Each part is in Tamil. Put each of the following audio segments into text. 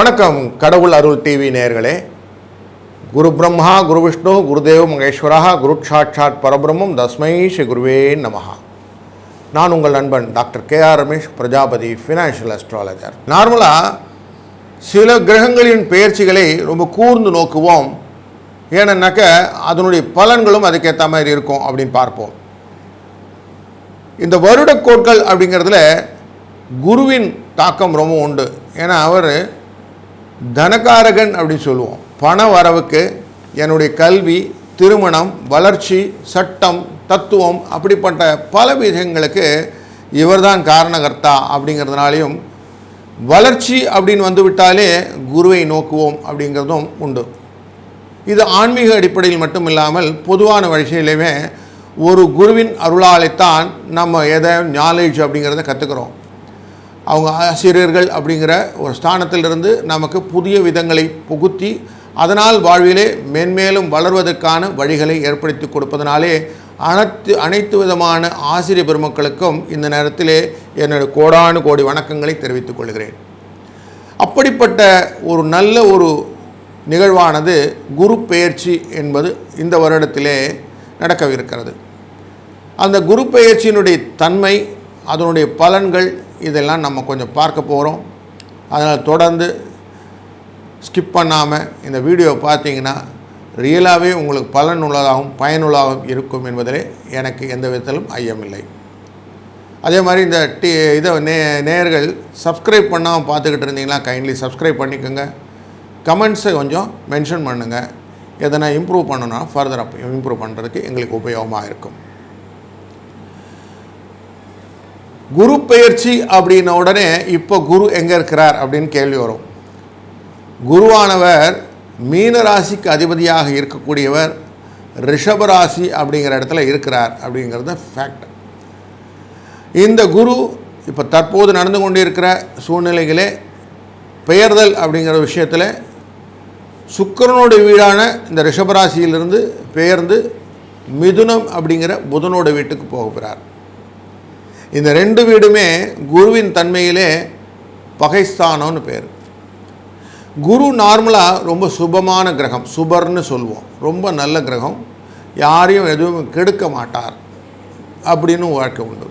வணக்கம் கடவுள் அருள் டிவி நேர்களே குரு பிரம்மா குரு விஷ்ணு குருதேவ் மகேஸ்வரா குரு சாட்சாத் பரபிரம்மம் தஸ்மை ஸ்ரீ குருவே நமஹா. நான் உங்கள் நண்பன் doctor K R Ramesh Prajapati financial astrologer நார்மலாக சில கிரகங்களின் பெயர்ச்சிகளை ரொம்ப கூர்ந்து நோக்குவோம். ஏன்னாக்க அதனுடைய பலன்களும் அதுக்கேற்ற மாதிரி இருக்கும் அப்படின்னு பார்ப்போம். இந்த வருடக்கோட்கள் அப்படிங்கிறதுல குருவின் தாக்கம் ரொம்ப உண்டு. ஏன்னா அவர் தனகாரகன் அப்படின்னு சொல்லுவோம். பண வரவுக்கு என்னுடைய கல்வி திருமணம் வளர்ச்சி சட்டம் தத்துவம் அப்படிப்பட்ட பல விஷயங்களுக்கு இவர்தான் காரணகர்த்தா அப்படிங்கிறதுனாலையும் வளர்ச்சி அப்படின்னு வந்துவிட்டாலே குருவை நோக்குவோம் அப்படிங்கிறதும் உண்டு. இது ஆன்மீக அடிப்படையில் மட்டும் இல்லாமல் பொதுவான வரிசையிலையுமே ஒரு குருவின் அருளாலைத்தான் நம்ம எதை நாலேஜ் அப்படிங்கிறத கற்றுக்கிறோம் அவங்க ஆசிரியர்கள் அப்படிங்கிற ஒரு ஸ்தானத்திலிருந்து நமக்கு புதிய விதங்களை புகுத்தி அதனால் வாழ்விலே மென்மேலும் வளர்வதற்கான வழிகளை ஏற்படுத்தி கொடுப்பதனாலே அனைத்து அனைத்து விதமான ஆசிரிய பெருமக்களுக்கும் இந்த நேரத்திலே என்னுடைய கோடானு கோடி வணக்கங்களை தெரிவித்துக் கொள்கிறேன். அப்படிப்பட்ட ஒரு நல்ல ஒரு நிகழ்வானது குரு பெயர்ச்சி என்பது இந்த வருடத்திலே நடக்கவிருக்கிறது. அந்த குரு பெயர்ச்சியினுடைய தன்மை அதனுடைய பலன்கள் இதெல்லாம் நம்ம கொஞ்சம் பார்க்க போகிறோம் அதனால் தொடர்ந்து ஸ்கிப் பண்ணாமல் இந்த வீடியோ பார்த்தீங்கன்னா ரியலாகவே உங்களுக்கு பலனுள்ளதாகவும் பயனுள்ளதாகவும் இருக்கும் என்பதிலே எனக்கு எந்த விதத்திலும் ஐயமில்லை. அதே மாதிரி இந்த டி இதை நே நேயர்கள் சப்ஸ்கிரைப் பண்ணாமல் பார்த்துக்கிட்டு இருந்தீங்கன்னா கைண்ட்லி சப்ஸ்கிரைப் பண்ணிக்கோங்க. கமெண்ட்ஸை கொஞ்சம் மென்ஷன் பண்ணுங்கள் எதனா இம்ப்ரூவ் பண்ணணும்னா ஃபர்தர் அப் இம்ப்ரூவ் பண்ணுறதுக்கு எங்களுக்கு உபயோகமாக இருக்கும். குரு பெயர்ச்சி அப்படின்ன உடனே இப்போ குரு எங்கே இருக்கிறார் அப்படின்னு கேள்வி வரும். குருவானவர் மீன ராசிக்கு அதிபதியாக இருக்கக்கூடியவர் ரிஷபராசி அப்படிங்கிற இடத்துல இருக்கிறார் அப்படிங்கிறது ஃபேக்ட் இந்த குரு இப்போ தற்போது நடந்து கொண்டிருக்கிற சூழ்நிலைகளே பெயர்தல் அப்படிங்கிற விஷயத்தில் சுக்கிரனுடைய வீடான இந்த ரிஷபராசியிலிருந்து பெயர்ந்து மிதுனம் அப்படிங்கிற புதனோட வீட்டுக்கு போகிறார் இந்த ரெண்டு வீடுமே குருவின் தன்மையிலே பகைஸ்தானம்னு பேர். குரு நார்மலாக ரொம்ப சுபமான கிரகம் சுபர்னு சொல்லுவோம் ரொம்ப நல்ல கிரகம். யாரையும் எதுவும் கெடுக்க மாட்டார் அப்படின்னு வாழ்க்கை உண்டு.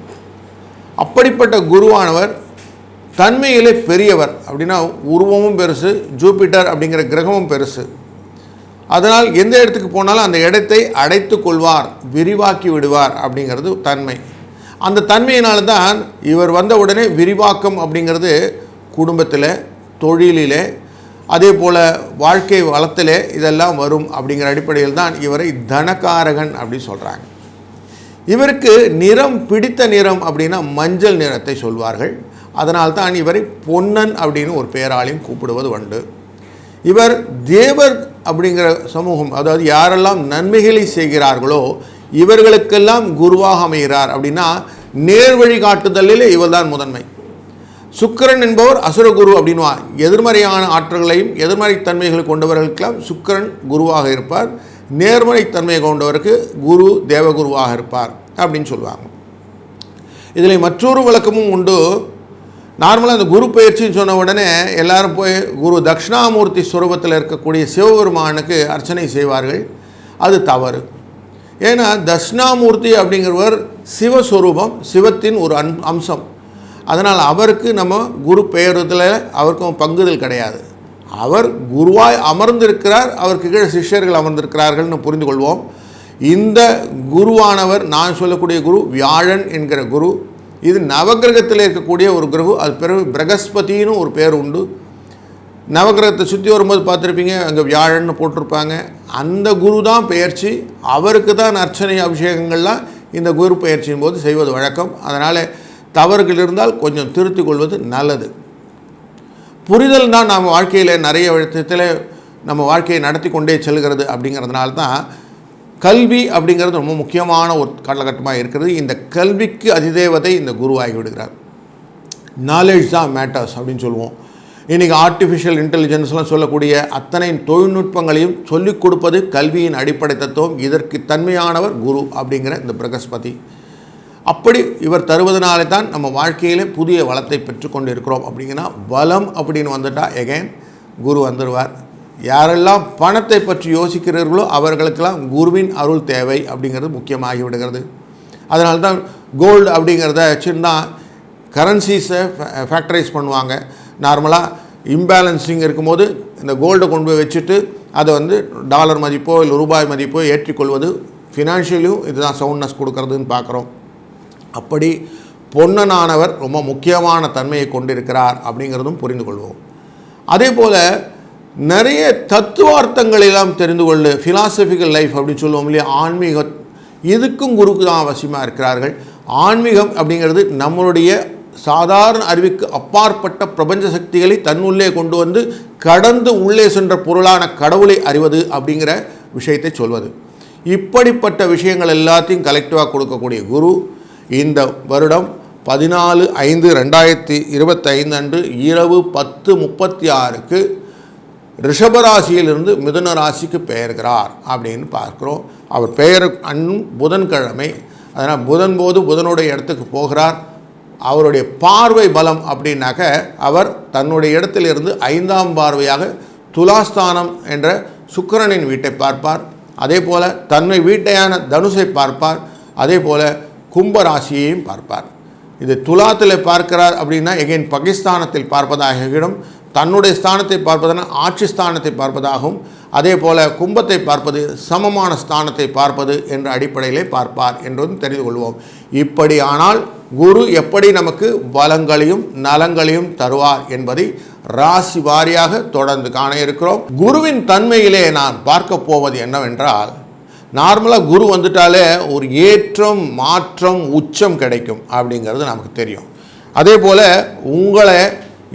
அப்படிப்பட்ட குருவானவர் தன்மையிலே பெரியவர் அப்படின்னா உருவமும் பெருசு ஜூபிட்டர் அப்படிங்கிற கிரகமும் பெருசு. அதனால் எந்த இடத்துக்கு போனாலும் அந்த இடத்தை அடைத்து கொள்வார் விரிவாக்கி விடுவார் அப்படிங்கிறது தன்மை. அந்த தன்மையினால தான் இவர் வந்த உடனே விரிவாக்கம் அப்படிங்கிறது குடும்பத்தில் தொழிலிலே அதே போல் வாழ்க்கை வளத்திலே இதெல்லாம் வரும் அப்படிங்கிற அடிப்படையில் தான் இவரை தனகாரகன் அப்படின்னு சொல்கிறாங்க இவருக்கு நிறம் பிடித்த நிறம் அப்படின்னா மஞ்சள் நிறத்தை சொல்வார்கள். அதனால் தான் இவரை பொன்னன் அப்படின்னு ஒரு பெயராலையும் கூப்பிடுவது உண்டு. இவர் தேவர் அப்படிங்கிற சமூகம் அதாவது யாரெல்லாம் நன்மைகளை செய்கிறார்களோ இவர்களுக்கெல்லாம் குருவாக அமைகிறார் அப்படின்னா நேர்வழி காட்டுதலில் இவர்தான் முதன்மை. சுக்கிரன் என்பவர் அசுரகுரு அப்படின்வா எதிர்மறையான ஆற்றல்களையும் எதிர்மறை தன்மைகளை கொண்டவர்களுக்கெல்லாம் சுக்கிரன் குருவாக இருப்பார். நேர்மறை தன்மையை கொண்டவருக்கு குரு தேவகுருவாக இருப்பார் அப்படின்னு சொல்லுவாங்க. இதில் மற்றொரு விளக்கமும் உண்டு. நார்மலாக அந்த குரு பயிற்சின்னு சொன்ன உடனே எல்லாரும் போய் குரு தட்சிணாமூர்த்தி ஸ்வரூபத்தில் இருக்கக்கூடிய சிவபெருமானுக்கு அர்ச்சனை செய்வார்கள். அது தவறு. ஏன்னா தட்சிணாமூர்த்தி அப்படிங்கிறவர் சிவஸ்வரூபம் சிவத்தின் ஒரு அன் அம்சம். அதனால் அவருக்கு நம்ம குரு பெயரத்தில் அவருக்கும் பங்குதல் கிடையாது. அவர் குருவாய் அமர்ந்திருக்கிறார் அவருக்கு கீழே சிஷ்யர்கள் அமர்ந்திருக்கிறார்கள்னு புரிந்து கொள்வோம் இந்த குருவானவர் நான் சொல்லக்கூடிய குரு வியாழன் என்கிற குரு இது நவகிரகத்தில் இருக்கக்கூடிய ஒரு கிரகு அது பிறகு பிரகஸ்பதினு ஒரு பேர் உண்டு. நவகிரகத்தை சுற்றி வரும்போது பார்த்துருப்பீங்க அங்கே வியாழன்னு போட்டிருப்பாங்க. அந்த குரு தான் பெயர்ச்சி அவருக்கு தான் அர்ச்சனை அபிஷேகங்கள்லாம் இந்த குரு பயிற்சியின் போது செய்வது வழக்கம். அதனால் தவறுகள் இருந்தால் கொஞ்சம் திருத்திக் கொள்வது நல்லது. புரிதல் தான் நாம் வாழ்க்கையில் நிறைய விதத்தில் நம்ம வாழ்க்கையை நடத்தி கொண்டே செல்கிறது அப்படிங்கிறதுனால தான் கல்வி அப்படிங்கிறது ரொம்ப முக்கியமான ஒரு காலகட்டமாக இருக்கிறது. இந்த கல்விக்கு அதிதேவதை இந்த குருவாகி விடுகிறார் நாலேஜ் தான் மேட்டர்ஸ் அப்படின்னு சொல்லுவோம். இன்றைக்கி ஆர்டிஃபிஷியல் இன்டெலிஜென்ஸ்லாம் சொல்லக்கூடிய அத்தனை தொழில்நுட்பங்களையும் சொல்லிக் கொடுப்பது கல்வியின் அடிப்படை தத்துவம். இதற்கு தன்மையானவர் குரு அப்படிங்கிற இந்த பிரகஸ்பதி. அப்படி இவர் தருவதனாலே தான் நம்ம வாழ்க்கையிலே புதிய வளத்தை பெற்றுக்கொண்டு இருக்கிறோம் அப்படிங்கன்னா வளம் அப்படின்னு வந்துட்டால் எகைன் குரு வந்துடுவார் யாரெல்லாம் பணத்தை பற்றி யோசிக்கிறீர்களோ அவர்களுக்கெல்லாம் குருவின் அருள் தேவை அப்படிங்கிறது முக்கியமாகி விடுகிறது. அதனால தான் கோல்டு அப்படிங்கிறத சின்ன கரன்சிஸை ஃபேக்டரைஸ் பண்ணுவாங்க. நார்மலாக இம்பேலன்சிங் இருக்கும்போது இந்த கோல்டை கொண்டு போய் வச்சுட்டு அதை வந்து டாலர் மதிப்போ இல்லை ரூபாய் மதிப்போ ஏற்றிக்கொள்வது ஃபினான்ஷியலியும் இதுதான் சவுண்ட்னஸ் கொடுக்கறதுன்னு பார்க்குறோம். அப்படி பொன்னனானவர் ரொம்ப முக்கியமான தன்மையை கொண்டிருக்கிறார் அப்படிங்கிறதும் புரிந்து கொள்வோம். அதே போல் நிறைய தத்துவார்த்தங்கள் எல்லாம் தெரிந்து கொள்ளு ஃபிலாசபிக்கல் லைஃப் அப்படின்னு சொல்லுவோம் இல்லையா ஆன்மீக இதுக்கும் குருக்கு தான் அவசியமாக இருக்கிறார்கள். ஆன்மீகம் அப்படிங்கிறது நம்மளுடைய சாதாரண அறிவுக்கு அப்பாற்பட்ட பிரபஞ்ச சக்திகளை தன்னுள்ளே கொண்டு வந்து கடந்து உள்ளே சென்ற பொருளான கடவுளை அறிவது அப்படிங்கிற விஷயத்தை சொல்வது. இப்படிப்பட்ட விஷயங்கள் எல்லாத்தையும் கலெக்டிவாக கொடுக்கக்கூடிய குரு இந்த வருடம் பதினாலு ஐந்து ரெண்டாயிரத்தி இருபத்தைந்து அன்று இரவு பத்து முப்பத்தி ஆறுக்கு ரிஷபராசியிலிருந்து மிதுன ராசிக்கு பெயர்கிறார் அப்படின்னு பார்க்குறோம். அவர் பெயர் அன்னும் புதன்கிழமை. அதனால் புதன் போது புதனுடைய இடத்துக்கு போகிறார். அவருடைய பார்வை பலம் அப்படின்னாக்க அவர் தன்னுடைய இடத்திலிருந்து ஐந்தாம் பார்வையாக துலாஸ்தானம் என்ற சுக்கிரனின் வீட்டை பார்ப்பார். அதே போல் தன்னை வீட்டையான தனுஷை பார்ப்பார். அதே போல் கும்பராசியையும் பார்ப்பார். இது துலாத்தில் பார்க்கிறார் அப்படின்னா எகைன் பாகிஸ்தானத்தில் பார்ப்பதாகிவிடும் தன்னுடைய ஸ்தானத்தை பார்ப்பதனா ஆட்சி ஸ்தானத்தை பார்ப்பதாகவும் அதே போல கும்பத்தை பார்ப்பது சமமான ஸ்தானத்தை பார்ப்பது என்ற அடிப்படையிலே பார்ப்பார் என்றும் தெரிந்து கொள்வோம். இப்படியானால் குரு எப்படி நமக்கு பலங்களையும் நலங்களையும் தருவார் என்பதை ராசி வாரியாக தொடர்ந்து காண இருக்கிறோம். குருவின் தன்மையிலே நான் பார்க்க போவது என்னவென்றால் நார்மலாக குரு வந்துட்டாலே ஒரு ஏற்றம் மாற்றம் உச்சம் கிடைக்கும் அப்படிங்கிறது நமக்கு தெரியும். அதே போல் உங்களை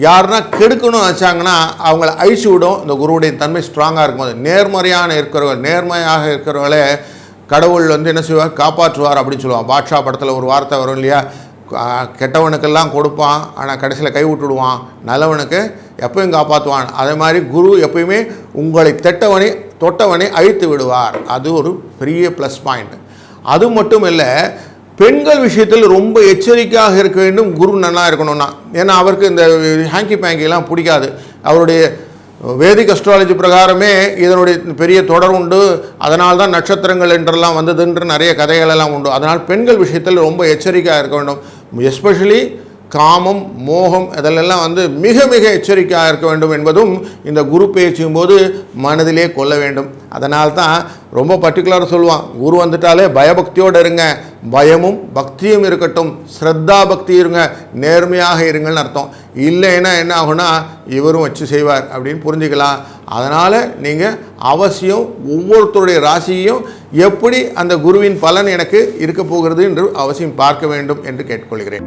யாருன்னா கெடுக்கணும்னு நினச்சாங்கன்னா அவங்கள அழிச்சு விடும். இந்த குருவுடைய தன்மை ஸ்ட்ராங்காக இருக்கும்போது நேர்மறையான இருக்கிறவங்க நேர்மையாக இருக்கிறவங்களே கடவுள் வந்து என்ன செய்வார்? காப்பாற்றுவார் அப்படின்னு சொல்லுவான். பாட்ஷா படத்தில் ஒரு வார்த்தை வரும் இல்லையா? கெட்டவனுக்கெல்லாம் கொடுப்பான். ஆனால் கடைசியில் கை விட்டுடுவான் நல்லவனுக்கு எப்பயும் காப்பாற்றுவான். அதே மாதிரி குரு எப்பயுமே உங்களை தெட்டவனை தொட்டவனை அழித்து விடுவார். அது ஒரு பெரிய ப்ளஸ் பாயிண்ட் அது மட்டும் இல்லை பெண்கள் விஷயத்தில் ரொம்ப எச்சரிக்கையாக இருக்க வேண்டும். குரு நல்லா இருக்கணும்னா. ஏன்னா அவருக்கு இந்த ஹேங்கி பேங்கிலாம் பிடிக்காது. அவருடைய வேதிக் அஸ்ட்ராலஜி பிரகாரமே இதனுடைய பெரிய தொடர் உண்டு. அதனால் தான் நட்சத்திரங்கள் என்றெல்லாம் வந்ததுன்ற நிறைய கதைகள் எல்லாம் உண்டு. அதனால் பெண்கள் விஷயத்தில் ரொம்ப எச்சரிக்கையாக இருக்க வேண்டும். எஸ்பெஷலி காமம் மோகம் இதெல்லாம் வந்து மிக மிக எச்சரிக்கையாக இருக்க வேண்டும் என்பதும் இந்த குரு பேச்சும் போது மனதிலே கொள்ள வேண்டும். அதனால் தான் ரொம்ப பர்டிகுலராக சொல்லுவான் குரு வந்துட்டாலே பயபக்தியோடு இருங்க. பயமும் பக்தியும் இருக்கட்டும் ஸ்ரத்தா பக்தி இருங்க நேர்மையாக இருங்கள்னு அர்த்தம். இல்லைன்னா என்ன ஆகும்னா இவரும் வச்சு செய்வார் அப்படின்னு புரிஞ்சுக்கலாம். அதனால் நீங்கள் அவசியம் ஒவ்வொருத்தருடைய ராசியையும் எப்படி அந்த குருவின் பலன் எனக்கு இருக்க போகிறது என்று அவசியம் பார்க்க வேண்டும் என்று கேட்டுக்கொள்கிறேன்.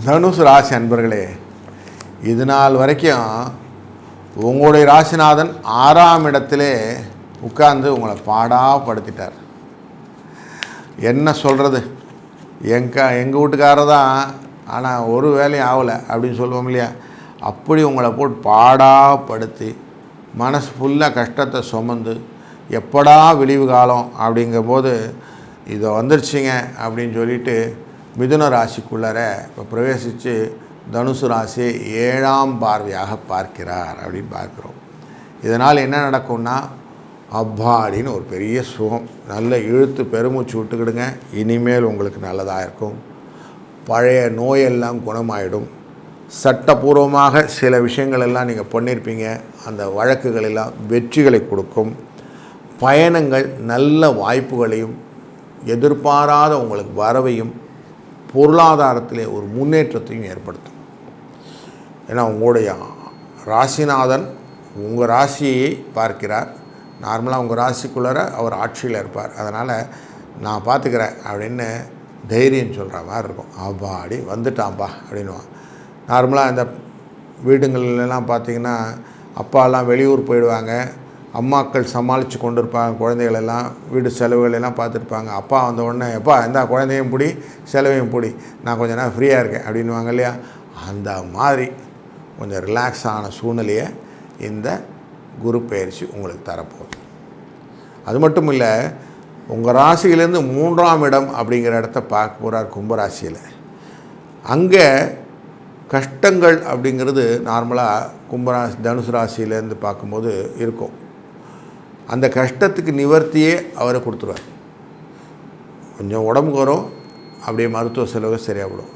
தனுசு ராசி அன்பர்களே இது நாள் வரைக்கும் உங்களுடைய ராசிநாதன் ஆறாம் இடத்திலே உட்கார்ந்து உங்களை பாடாப்படுத்திட்டார் என்ன சொல்கிறது எங்க எங்கள் வீட்டுக்காரர் தான் ஆனால் ஒரு வேலையும் ஆகலை அப்படின்னு சொல்லுவோம் இல்லையா? அப்படி உங்களை போட்டு பாடாப்படுத்தி மனசு ஃபுல்லாக கஷ்டத்தை சுமந்து எப்படா விழிவு காலம் அப்படிங்கும்போது இதை வந்துருச்சுங்க அப்படின்னு சொல்லிட்டு மிதுன ராசிக்குள்ளார இப்போ பிரவேசித்து தனுசு ராசியை ஏழாம் பார்வையாக பார்க்கிறார் அப்படின்னு பார்க்குறோம். இதனால் என்ன நடக்கும்னா அப்பாடின்னு ஒரு பெரிய சுகம். நல்ல இழுத்து பெருமூச்சு விட்டுக்கிடுங்க. இனிமேல் உங்களுக்கு நல்லதாக இருக்கும். பழைய நோயெல்லாம் குணமாயிடும். சட்டபூர்வமாக சில விஷயங்கள் எல்லாம் நீங்கள் பண்ணியிருப்பீங்க அந்த வழக்குகள் எல்லாம் வெற்றிகளை கொடுக்கும். பயணங்கள் நல்ல வாய்ப்புகளையும் எதிர்பாராத உங்களுக்கு வரவையும் பொருளாதாரத்திலே ஒரு முன்னேற்றத்தையும் ஏற்படுத்தும். ஏன்னா உங்களுடைய ராசிநாதன் உங்கள் ராசியை பார்க்கிறார். நார்மலாக உங்கள் ராசிக்குள்ளார அவர் ஆட்சியில் இருப்பார். அதனால் நான் பார்த்துக்கிறேன் அப்படின்னு தைரியம் சொல்கிற மாதிரி இருக்கும். அப்பாடி வந்துட்டான்ப்பா அப்படின்வான் நார்மலாக இந்த வீடுங்கள்லாம் பார்த்தீங்கன்னா அப்பாலாம் வெளியூர் போயிடுவாங்க. அம்மாக்கள் சமாளித்து கொண்டு இருப்பாங்க குழந்தைகள் எல்லாம் வீடு செலவுகள் எல்லாம் பார்த்துருப்பாங்க. அப்பா வந்த உடனே எப்பா இந்த குழந்தையும் பிடி செலவையும் பிடி நான் கொஞ்சம் நேரம் ஃப்ரீயாக இருக்கேன் அப்படின்வாங்க இல்லையா? அந்த மாதிரி கொஞ்சம் ரிலாக்ஸ் ஆன சூழ்நிலையை இந்த குரு பயிற்சி உங்களுக்கு தரப்போகுது. அது மட்டும் இல்லை உங்கள் ராசியிலேருந்து மூன்றாம் இடம் அப்படிங்கிற இடத்த பார்க்க போகிறார் கும்பராசியில். அங்கே கஷ்டங்கள் அப்படிங்கிறது நார்மலாக கும்பராசி தனுசு ராசியிலேருந்து பார்க்கும்போது இருக்கும். அந்த கஷ்டத்துக்கு நிவர்த்தியே அவரை கொடுத்துருவார். கொஞ்சம் உடம்புக்கு வரும் அப்படியே மருத்துவ செலவு சரியாகிடும்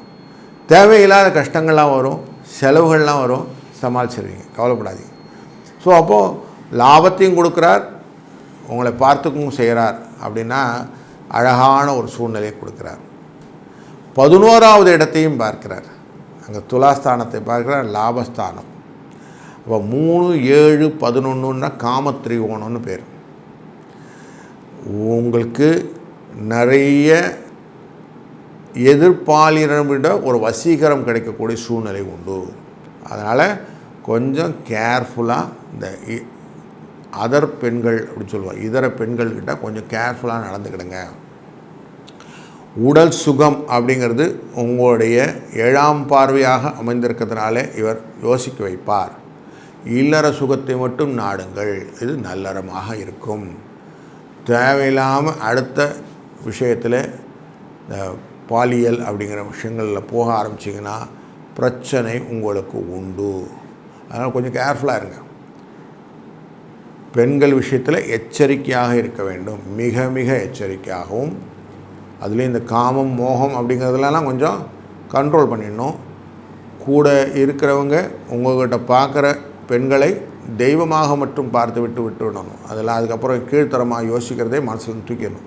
தேவையில்லாத கஷ்டங்கள்லாம் வரும் செலவுகள்லாம் வரும் சமாளிச்சிருவீங்க கவலைப்படாதீங்க. ஸோ அப்போது லாபத்தையும் கொடுக்குறார் உங்களை பார்த்துக்கும் செய்கிறார் அப்படின்னா அழகான ஒரு சூழ்நிலையை கொடுக்குறார். பதினோராவது இடத்தையும் பார்க்கிறார். அங்கே துலாஸ்தானத்தை பார்க்கிறார் லாபஸ்தானம். இப்போ மூணு ஏழு பதினொன்றுன்னா காமத்ரிகோணம்னு பேர். உங்களுக்கு நிறைய எதிர்பாலினம் விட ஒரு வசீகரம் கிடைக்கக்கூடிய சூழ்நிலை உண்டு. அதனால் கொஞ்சம் கேர்ஃபுல்லாக இந்த இ- அதர் பெண்கள் அப்படின்னு சொல்லுவாங்க. இதர பெண்கள்கிட்ட கொஞ்சம் கேர்ஃபுல்லாக நடந்துக்கிடுங்க. உடல் சுகம் அப்படிங்கிறது உங்களுடைய ஏழாம் பார்வையாக அமைந்திருக்கிறதுனால இவர் யோசிக்க வைப்பார். இல்லற சுகத்தை மட்டும் நாடுங்கள். இது நல்லறமாக இருக்கும். தேவையில்லாமல் அடுத்த விஷயத்தில் இந்த பாலியல் அப்படிங்கிற விஷயங்களில் போக ஆரம்பிச்சிங்கன்னா பிரச்சனை உங்களுக்கு உண்டு. அதனால் கொஞ்சம் கேர்ஃபுல்லாக இருங்க. பெண்கள் விஷயத்தில் எச்சரிக்கையாக இருக்க வேண்டும். மிக மிக எச்சரிக்கையாகவும். அதுலேயும் இந்த காமம் மோகம் அப்படிங்கிறதுலலாம் கொஞ்சம் கண்ட்ரோல் பண்ணிடணும். கூட இருக்கிறவங்க உங்கள்கிட்ட பார்க்குற பெண்களை தெய்வமாக மட்டும் பார்த்து விட்டு விட்டு விடணும் அதுக்கப்புறம் கீழ்த்தரமாக யோசிக்கிறதே மனசில் தூக்கிடணும்.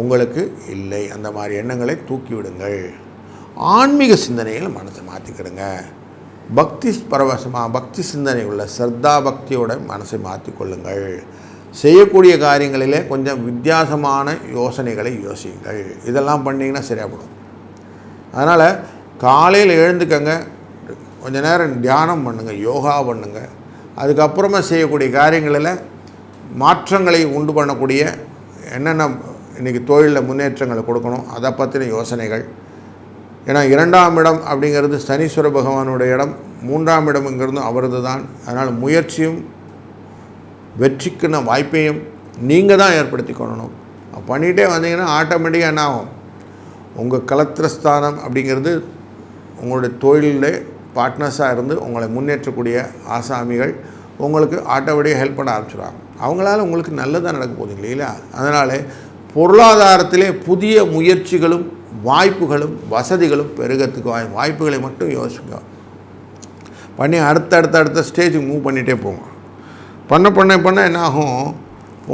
உங்களுக்கு இல்லை. அந்த மாதிரி எண்ணங்களை தூக்கி விடுங்கள் ஆன்மீக சிந்தனையில் மனசை மாற்றிக்கிடுங்க பக்தி பரவசமாக பக்தி சிந்தனை உள்ள ஸ்ரத்தா பக்தியோட மனசை மாற்றிக்கொள்ளுங்கள் செய்யக்கூடிய காரியங்களிலே கொஞ்சம் வித்தியாசமான யோசனைகளை யோசியுங்கள். இதெல்லாம் பண்ணிங்கன்னா சரியாகப்படும் அதனால் காலையில் எழுந்துக்கங்க. கொஞ்ச நேரம் தியானம் பண்ணுங்கள் யோகா பண்ணுங்கள் அதுக்கப்புறமா செய்யக்கூடிய காரியங்களில் மாற்றங்களை உண்டு பண்ணக்கூடிய என்னென்ன இன்றைக்கி தொழிலில் முன்னேற்றங்களை கொடுக்கணும் அதை பற்றின யோசனைகள். ஏன்னா இரண்டாம் இடம் அப்படிங்கிறது சனீஸ்வர பகவானுடைய இடம் மூன்றாம் இடம்ங்கிறது அவரது தான் அதனால் முயற்சியும் வெற்றிக்குன வாய்ப்பையும் நீங்கள் தான் ஏற்படுத்தி கொள்ளணும் பண்ணிகிட்டே வந்தீங்கன்னா ஆட்டோமேட்டிக்காக என்ன ஆகும்? உங்கள் கலத்திரஸ்தானம் அப்படிங்கிறது உங்களுடைய தொழிலில் பார்ட்னர்ஸாக இருந்து உங்களை முன்னேற்றக்கூடிய ஆசாமிகள் உங்களுக்கு ஆட்டோமேட்டிக்காக ஹெல்ப் பண்ண ஆரம்பிச்சிடுவாங்க அவங்களால உங்களுக்கு நல்லதாக நடக்க போகுது இல்லைங்களா? அதனால் பொருளாதாரத்திலே புதிய முயற்சிகளும் வாய்ப்புகளும் வசதிகளும் பெருகிறதுக்கு வாய் வாய்ப்புகளை மட்டும் யோசிங்க. பண்ணி அடுத்த அடுத்த அடுத்த ஸ்டேஜுக்கு மூவ் பண்ணிகிட்டே போங்க. பண்ண பண்ண பண்ண என்ன ஆகும்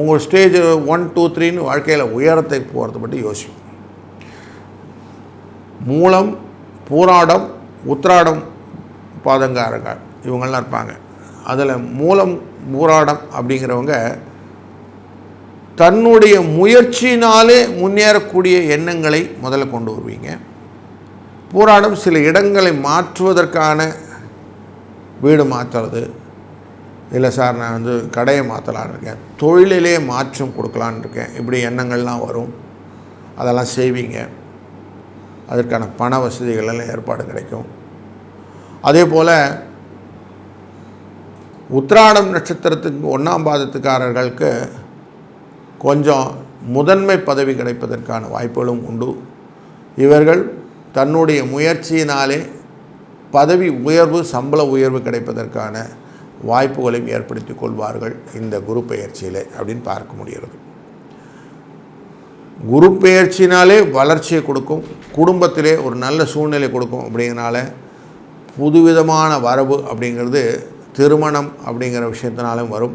உங்கள் ஸ்டேஜ் ஒன் டூ த்ரீன்னு வாழ்க்கையில் உயரத்தை போகிறத பற்றி யோசிக்கும் மூலம் பூராடம் உத்ராடம் பாதங்காரங்கள் இவங்கள்லாம் இருப்பாங்க. அதில் மூலம் மூராடம் அப்படிங்கிறவங்க தன்னுடைய முயற்சினாலே முன்னேறக்கூடிய எண்ணங்களை முதல்ல கொண்டு வருவீங்க. போராடம் சில இடங்களை மாற்றுவதற்கான வீடு மாற்றுறது இல்லை சார் நான் வந்து கடையை மாற்றலான்னு இருக்கேன். தொழிலிலே மாற்றம் கொடுக்கலான்னு இருக்கேன். இப்படி எண்ணங்கள்லாம் வரும். அதெல்லாம் செய்வீங்க. அதற்கான பண வசதிகளெல்லாம் ஏற்பாடு கிடைக்கும். அதே போல் உத்ராடம் நட்சத்திரத்துக்கு ஒன்றாம் பாதத்துக்காரர்களுக்கு கொஞ்சம் முதன்மை பதவி கிடைப்பதற்கான வாய்ப்புகளும் உண்டு. இவர்கள் தன்னுடைய முயற்சியினாலே பதவி உயர்வு சம்பள உயர்வு கிடைப்பதற்கான வாய்ப்புகளையும் ஏற்படுத்தி கொள்வார்கள் இந்த குரு பெயர்ச்சியில் அப்படின்னு பார்க்க முடிகிறது. குரு பெயர்ச்சினாலே வளர்ச்சியை கொடுக்கும் குடும்பத்திலே ஒரு நல்ல சூழ்நிலை கொடுக்கும் அப்படிங்கிறனால புதுவிதமான வரவு அப்படிங்கிறது திருமணம் அப்படிங்கிற விஷயத்தினாலும் வரும்.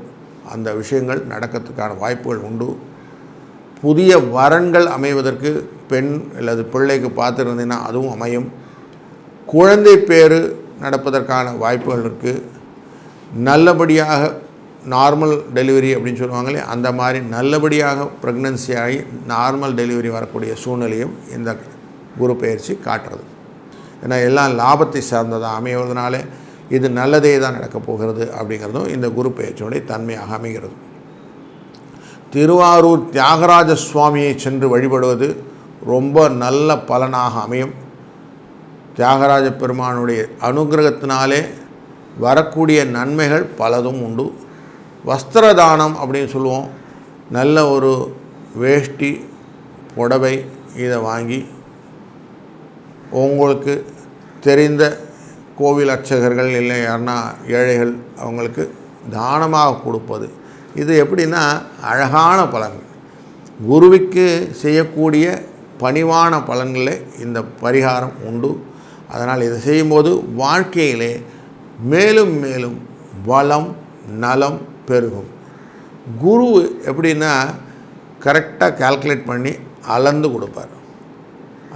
அந்த விஷயங்கள் நடக்கிறதுக்கான வாய்ப்புகள் உண்டு. புதிய வரன்கள் அமைவதற்கு பெண் அல்லது பிள்ளைக்கு பார்த்துருந்தீங்கன்னா அதுவும் அமையும். குழந்தை பேறு நடப்பதற்கான வாய்ப்புகள் இருக்குது நல்லபடியாக நார்மல் டெலிவரி அப்படின்னு சொல்லுவாங்களே அந்த மாதிரி நல்லபடியாக ப்ரெக்னன்சி ஆகி நார்மல் டெலிவரி வரக்கூடிய சூழ்நிலையும் இந்த குரு பயிற்சி காட்டுறது. ஏன்னா எல்லாம் லாபத்தை சார்ந்ததாக அமைவதனால இது நல்லதே தான் நடக்கப் போகிறது அப்படிங்கிறதும் இந்த குரு பெயர்ச்சியுடைய தன்மையாக அமைகிறது. திருவாரூர் தியாகராஜ சுவாமியை சென்று வழிபடுவது ரொம்ப நல்ல பலனாக அமையும். தியாகராஜ பெருமானுடைய அனுகிரகத்தினாலே வரக்கூடிய நன்மைகள் பலதும் உண்டு. வஸ்திர தானம் அப்படின்னு சொல்லுவோம். நல்ல ஒரு வேஷ்டி புடவை இதை வாங்கி உங்களுக்கு தெரிந்த கோவில் அர்ச்சகர்கள் இல்லை யாருன்னா ஏழைகள் அவங்களுக்கு தானமாக கொடுப்பது. இது எப்படின்னா அழகான பலன்கள். குருவிக்கு செய்யக்கூடிய பணிவான பலன்களே இந்த பரிகாரம் உண்டு. அதனால் இதை செய்யும்போது வாழ்க்கையிலே மேலும் மேலும் வளம் நலம் பெருகும். குரு எப்படின்னா கரெக்டாக கால்குலேட் பண்ணி அளந்து கொடுப்பார்.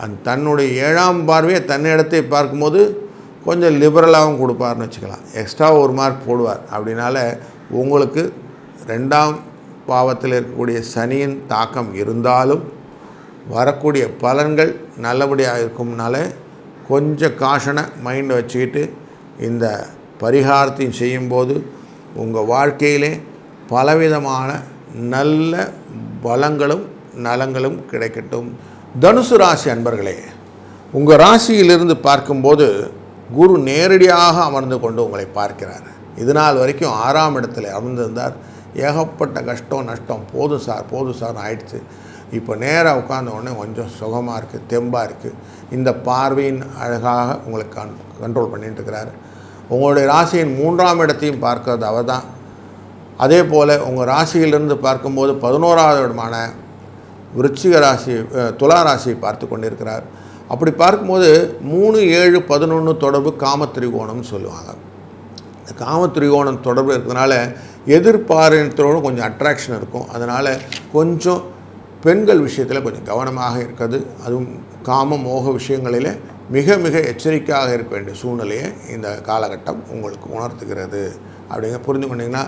அந்த தன்னுடைய ஏழாம் பார்வையை தன்னிடத்தை பார்க்கும்போது கொஞ்சம் லிபரலாகவும் கொடுப்பார்னு வச்சுக்கலாம். எக்ஸ்ட்ரா ஒரு மார்க் போடுவார். அப்படின்னால உங்களுக்கு ரெண்டாம் பாவத்தில் இருக்கக்கூடிய சனியின் தாக்கம் இருந்தாலும் வரக்கூடிய பலன்கள் நல்லபடியாக இருக்கும்னால கொஞ்சம் காஷனை மைண்டை வச்சுக்கிட்டு இந்த பரிகாரத்தையும் செய்யும்போது உங்கள் வாழ்க்கையிலே பலவிதமான நல்ல பலங்களும் நலங்களும் கிடைக்கட்டும். தனுசு ராசி அன்பர்களே உங்கள் ராசியிலிருந்து பார்க்கும்போது குரு நேரடியாக அமர்ந்து கொண்டு உங்களை பார்க்கிறார். இது நாள் வரைக்கும் ஆறாம் இடத்துல அமர்ந்திருந்தார். ஏகப்பட்ட கஷ்டம் நஷ்டம். போதும் சார் போதும் சார் ஆயிடுச்சு. இப்போ நேராக உட்கார்ந்த உடனே கொஞ்சம் சுகமாக இருக்குது தெம்பாக இருக்குது இந்த பார்வையின் அழகாக உங்களை கன் கண்ட்ரோல் பண்ணிட்டு உங்களுடைய ராசியின் மூன்றாம் இடத்தையும் பார்க்கறது அவர் தான். அதே போல் உங்கள் ராசியிலிருந்து பார்க்கும்போது பதினோராவது இடமான விருச்சிக ராசி துலா ராசியை பார்த்து கொண்டிருக்கிறார். அப்படி பார்க்கும்போது மூணு ஏழு பதினொன்று தொடர்பு காமத்திரிகோணம்னு சொல்லுவாங்க. இந்த காமத்திரிகோணம் தொடர்பு இருக்கிறதுனால எதிர்பார்த்தோடு கொஞ்சம் அட்ராக்ஷன் இருக்கும். அதனால் கொஞ்சம் பெண்கள் விஷயத்தில் கொஞ்சம் கவனமாக இருக்கிறது. அதுவும் காம மோக விஷயங்களில் மிக மிக எச்சரிக்கையாக இருக்க வேண்டிய சூழ்நிலையை இந்த காலகட்டம் உங்களுக்கு உணர்த்துகிறது. அப்படிங்க புரிந்து கொண்டீங்கன்னா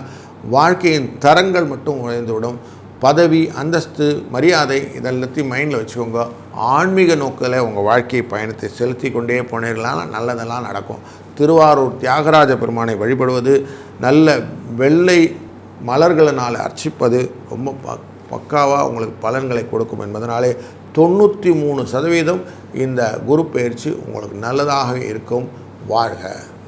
வாழ்க்கையின் தரங்கள் மட்டும் உழைந்துவிடும் பதவி அந்தஸ்து மரியாதை இதெல்லாத்தையும் மைண்டில் வச்சுக்கோங்க. ஆன்மீக நோக்கில் உங்கள் வாழ்க்கை பயணத்தை செலுத்தி கொண்டே போனீர்களான நல்லதெல்லாம் நடக்கும். திருவாரூர் தியாகராஜ பெருமானை வழிபடுவது நல்ல வெள்ளை மலர்களினால் அர்ச்சிப்பது ரொம்ப ப பக்காவாக உங்களுக்கு பலன்களை கொடுக்கும் என்பதனாலே தொண்ணூற்றி மூணு சதவீதம் இந்த குரு பயிற்சி உங்களுக்கு நல்லதாக இருக்கும். வாழ்க.